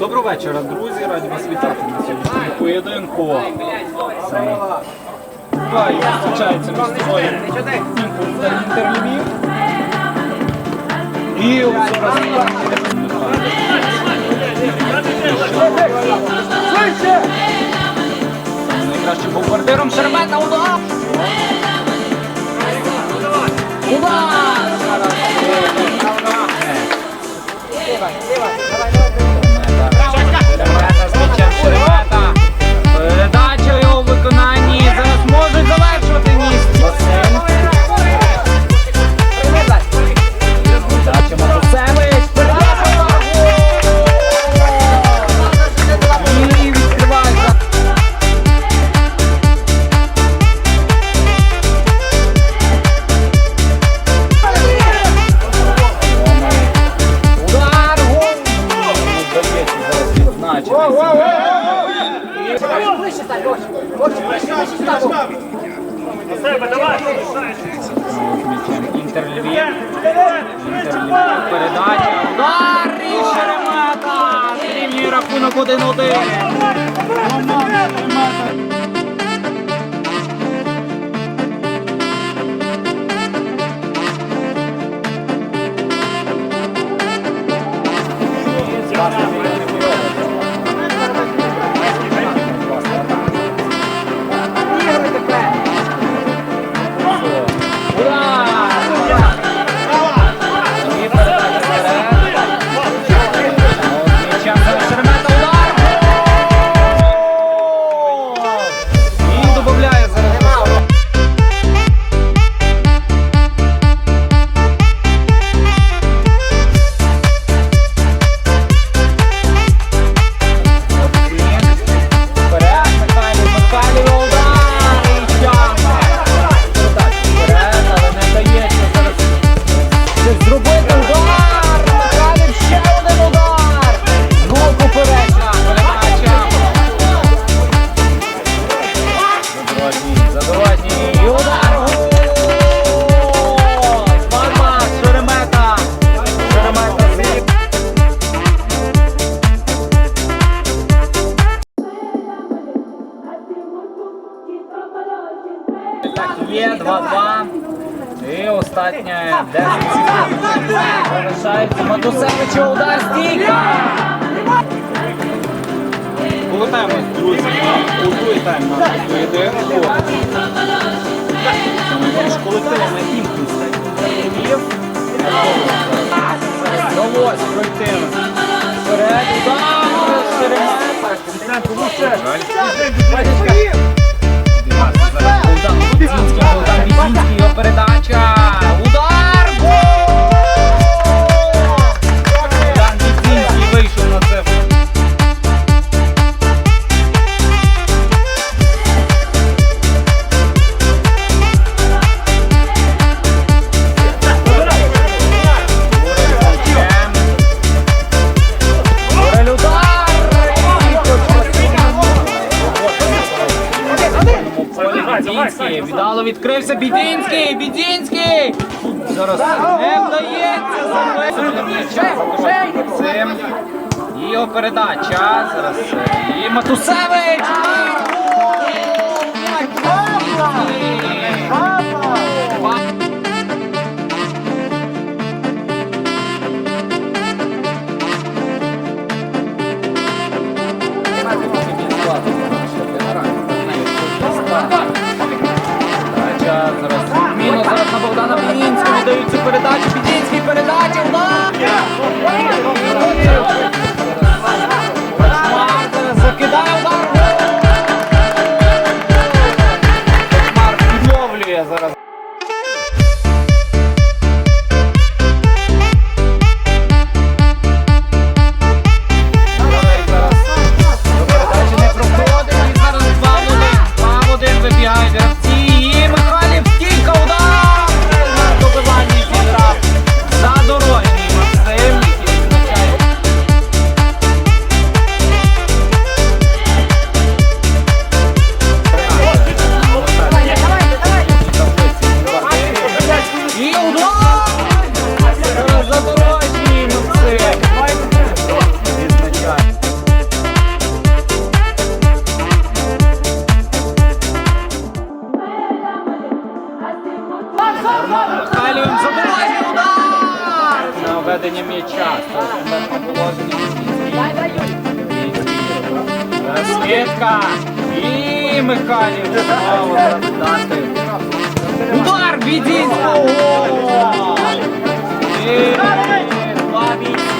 Доброго вечора, друзі. Раді вас вітати на сьогоднішньому поєдинку. Саме Двоє зустрічаються між собою Інтер та Інтер Львів. І зараз найкращим бомбардиром Шермета! Удар! М'ячем Інтер Львів. Інтер Львів. Передача. Удар! І Шеремета! Зрівнює рахунок 1-1. Так, є 2-2. І остання 10 секунд. Залишається Матусевича удар стійка. Повертаємось, друзі, на другий тайм нашого поєдинку. Між колективами Імпульс та Львів. Вдалося пройти. Вперед, удар, Шеремета. Богдан Віддало відкрився Бідінський, Бідінський! Зараз не вдається цим. І його передача. Зараз і Матусевич! Цю передачу. передачі передача. введення м'яча. Скидка. І Михайлів. Удар, відійсь! Два вісім.